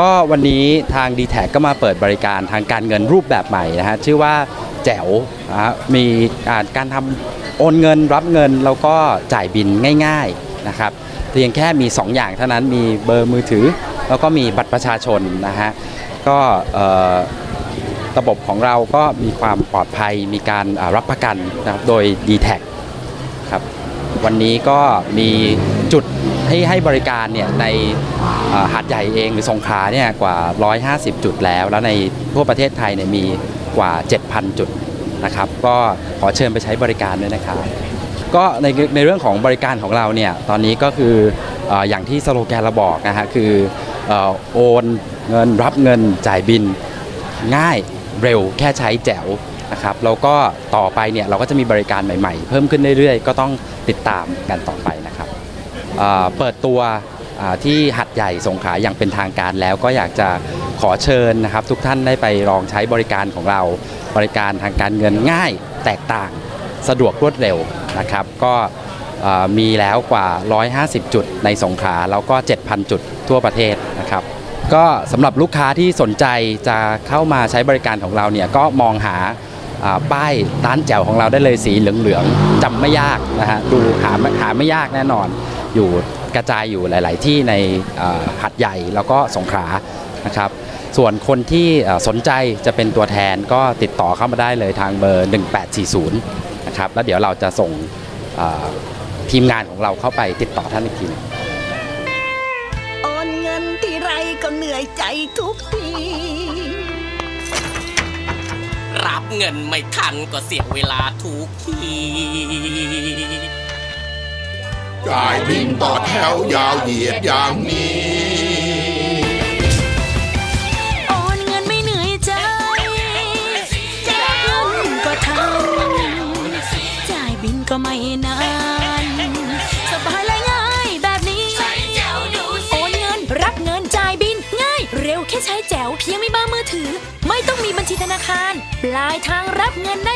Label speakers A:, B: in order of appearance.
A: ก็วันนี้ทาง d t แทก็มาเปิดบริการทางการเงินรูปแบบใหม่นะฮะชื่อว่าแจ๋วนะฮะมีอ่าการทำโอนเงินรับเงินแล้วก็จ่ายบินง่ายๆนะครับเพียงแค่มี 2 อย่างเท่านั้นมีเบอร์มือถือ แล้วก็มีบัตรประชาชนนะฮะก็เอ่อ ระบบของเราก็มีความปลอดภัยมีการอ่ารับประกันนะครับโดย d t แทครับวันนี้ก็มีจุด ให้ให้บริการเนี่ยในหาดใหญ่เองหรือสงขลาเนี่ยกว่า 150 จุดแล้ว แล้วในทั่วประเทศไทยเนี่ยมีกว่า 7,000 จุดนะครับ ก็ขอเชิญไปใช้บริการด้วยนะครับก็ในในเรื่องของบริการของเราเนี่ยตอนนี้ก็คืออย่างที่สโลแกนเราบอกนะฮะคืออโอนเงินรับเงินจ่ายบินง่ายเร็วแค่ใช้แจ๋วนะครับแล้วก็ต่อไปเนี่ยเราก็จะมีบริการใหม่ ๆ เพิ่มขึ้นเรื่อยๆ ก็ต้องติดตามกันต่อไปนะครับ เปิดตัวที่หัดใหญ่สงขลาอย่างเป็นทางการแล้วก็อยากจะขอเชิญนะครับ ทุกท่านได้ไปลองใช้บริการของเราบริการทางการเงินง่ายแตกต่างสะดวกรวดเร็วนะครับ ก็มีแล้วกว่า 150 จุดในสงขลาแล้วก็ 7,000 จุดทั่วประเทศนะครับ ก็สำหรับลูกค้าที่สนใจจะเข้ามาใช้บริการของเราเนี่ยก็มองหาอ่าป้ายร้านแจ่วของเราได้เลยสีเหลืองๆจำไม่ยากนะฮะดูหาหาไม่ยากแน่นอน อยู่กระจายอยู่หลาย ๆ ที่ในหัดใหญ่แล้วก็สงขลานะครับส่วนคนที่สนใจจะเป็นตัวแทนก็ติดต่อเข้ามาได้เลยทางเบอร์ 1840 นะครับ แล้วเดี๋ยวเราจะส่งทีมงานของเราเข้าไปติดต่อท่านอีกทีหนึ่ง
B: โอนเงินที่ไรก็เหนื่อยใจทุกที
C: รับเงินไม่ทันก็เสียเวลาทุกที
D: จ่ายบินต่อแถวยาวเหยียดอย่างนี้
E: โอนเงินไม่เหนื่อยใจแจกเงินก็ทันจ่ายบินก็ไม่นาน สบายและง่ายแบบนี้ โอนเงินรับเงินจ่ายบินง่าย เร็วแค่ใช้แจ๋วเพียงไมีเบอร์มือถือ ไม่ต้องมีบัญชีธนาคาร ปลายทางรับเงินได้